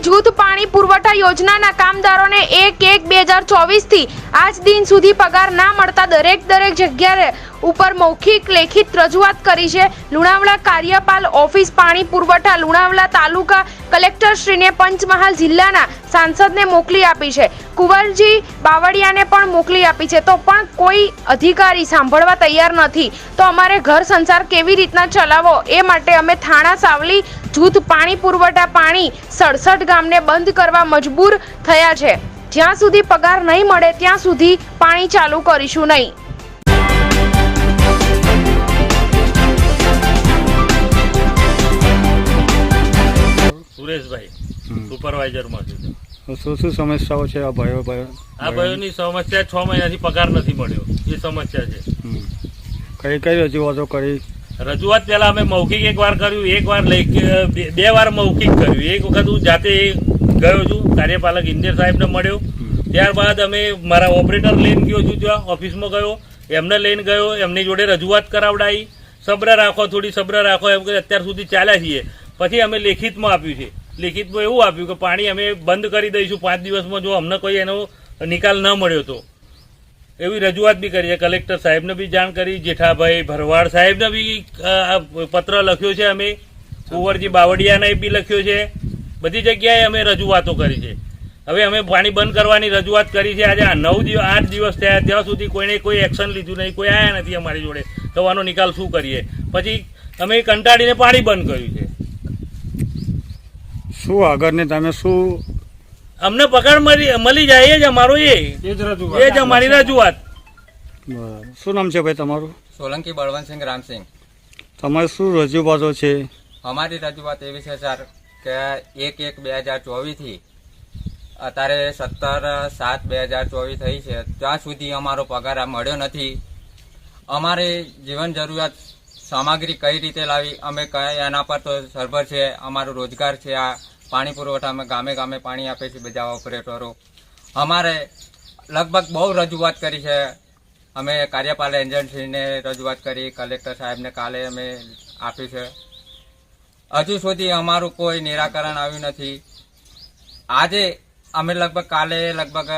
જૂથ પાણી પુરવઠા યોજનાના કામદારોને એક એક બે હજાર ચોવીસથી આજ દિન સુધી પગાર ના મળતા દરેક દરેક જગ્યાએ ઉપર મૌખિક લેખિત રજૂઆત કરી છે. લુણાવડા કાર્યપાલ ઓફિસ પાણી પુરવઠા, લુણાવડા તાલુકા કલેક્ટરશ્રીને પંચમહાલ જિલ્લાના સાંસદને મોકલી આપી છે. કુંવરજી બાવળિયાને પણ મોકલી આપી છે. તો પણ કોઈ અધિકારી સાંભળવા તૈયાર નથી. તો અમારે ઘર સંસાર કેવી રીતના ચલાવો એ માટે અમે થાણા, સાવલી, જૂથ પાણી પુરવઠા, પાણી, સડસઠ ગામને બંધ કરવા મજબૂર થયા છે. જ્યાં સુધી પગાર નહીં મળે ત્યાં સુધી પાણી ચાલુ કરીશું નહીં. સુરેશભાઈ સુપરવાઇઝરમાંથી તો શું શું સમસ્યાઓ છે આ ભાઈઓ ભાઈઓ? આ ભાઈઓની સમસ્યા છ મહિનાથી પગાર નથી મળ્યો. એ સમસ્યા છે. કઈ કઈ રજૂઆતો કરી? રજૂઆત પહેલાં અમે મૌખિક એક વાર કર્યું એક વાર લઈ બે- બે વાર મૌખિક કર્યું. એક વખત હું જાતે ગયો છું. કાર્યપાલક ઇન્જિનિયર સાહેબને મળ્યો. ત્યારબાદ અમે મારા ઓપરેટર લઈને ગયો છું ત્યાં ઓફિસમાં ગયો. એમને લઈને ગયો, એમની જોડે રજૂઆત કરાવડાવી સબ્ર રાખો, થોડી સબ્ર રાખો, એમ કે અત્યાર સુધી ચાલ્યા છીએ. પછી અમે લેખિતમાં આપ્યું છે. લેખિતમાં એવું આપ્યું કે પાણી અમે બંધ કરી દઈશું પાંચ દિવસમાં જો અમને કોઈ એનો નિકાલ ન મળ્યો તો. એવી રજૂઆત બી કરી છે. કલેક્ટર સાહેબને બી જાણ કરી, જેઠાભાઈ ભરવાડ સાહેબને બી પત્ર લખ્યો છે અમે. કુંવરજી બાવળિયાને બી લખ્યો છે. બધી જગ્યાએ અમે રજૂઆતો કરી છે. હવે અમે પાણી બંધ કરવાની રજૂઆત કરી છે. આજે આ નવ દિવસ આઠ દિવસ થયા. ત્યાં સુધી કોઈને કોઈ એક્શન લીધું નહીં. કોઈ આવ્યા નથી અમારી જોડે. થવાનો નિકાલ શું કરીએ? પછી અમે કંટાળીને પાણી બંધ કર્યું છે. શું આગળની તમે શું અમને પગાર મળી મળી જાય એ જ અમારો એ. એ જ અમારી રજૂઆત. શું નામ છે ભાઈ તમારું? સોલંકી બળવંતસિંહ રામસિંહ. તમારે શું રજૂઆતો છે? અમારી રજૂઆત એવી છે સર. કે એક એક બે હજાર ચોવીસથી અત્યારે સત્તર સાત બે હજાર ચોવીસ થઈ છે. ત્યાં સુધી અમારો પગાર મળ્યો નથી. અમારે જીવન જરૂરિયાત સામગ્રી કઈ રીતે લાવી? અમે કયા એના પર તો સરભર છે. અમારો રોજગાર છે. આ પાણી પુરવઠા અમે ગામે ગામે પાણી આપે છે બધા ઓપરેટરો. અમારે લગભગ બહુ રજૂઆત કરી છે. અમે કાર્યપાલક એજન્સીને રજૂઆત કરી, કલેક્ટર સાહેબને કાલે અમે આપી છે. હજુ સુધી અમારું કોઈ નિરાકરણ આવ્યું નથી. આજે અમે લગભગ કાલે લગભગ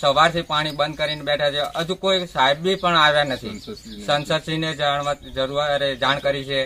સવારથી પાણી બંધ કરીને બેઠા છે હજુ કોઈ સાહેબ બી પણ આવ્યા નથી. સંસદશ્રીને જાણવા જરૂર જાણ કરી છે.